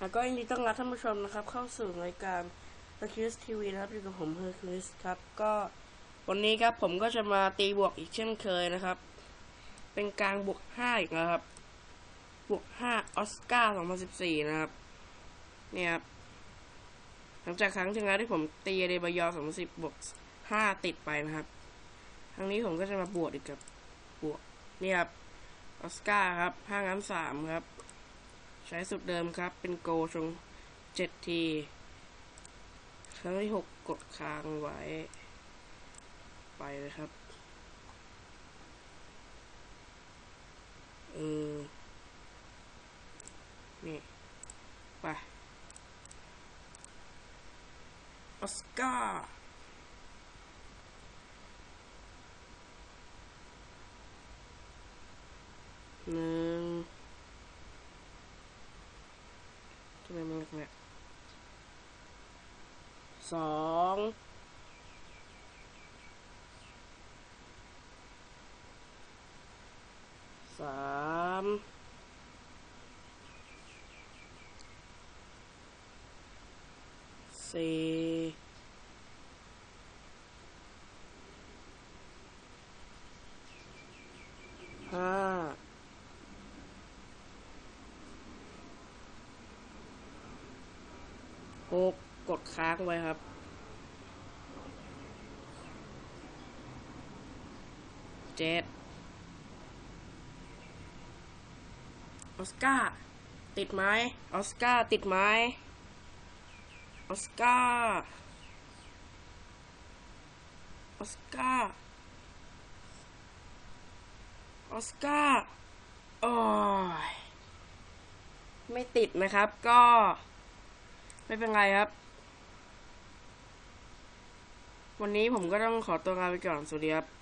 แล้วก็ยินดีต้อนรับท่านผู้ชมนะครับ เข้าสู่รายการ The Kiss TV นะครับอยู่กับผมเฮอร์คิวสครับ ก็วันนี้ครับผมก็จะมาตีบวกอีกเช่นเคยนะครับ เป็นกลางบวก5อีกแล้วครับ บวก5ออสการ์2014นสิบสี่นะครับเนี่ยครับหลังจากครั้งที่แล้วที่ผมตีเดบยอ2010บบวก5ติดไปนะครับ ครั้งนี้ผมก็จะมาบวกอีกกับบวกนี่ครับออสการ์ครับ5ง้ำ3ครับ ใช้สุดเดิมครับ เป็นโกชงเจ็ดที ครั้งที่หกกดค้างไว้ ไปเลยครับ เออ นี่ ไป ออสการ์หนึ่ง ทำ ไมมันแปลกสองสามสี่ห้า หกกดค้างไว้ครับ เจ็ดออสการ์ติดไหมออสการ์ติดไหมออสการ์ออสการ์ออสการ์โอ้ยไม่ติดนะครับก็ ไม่เป็นไรครับ วันนี้ผมก็ต้องขอตัวลาไปก่อนสวัสดีครับ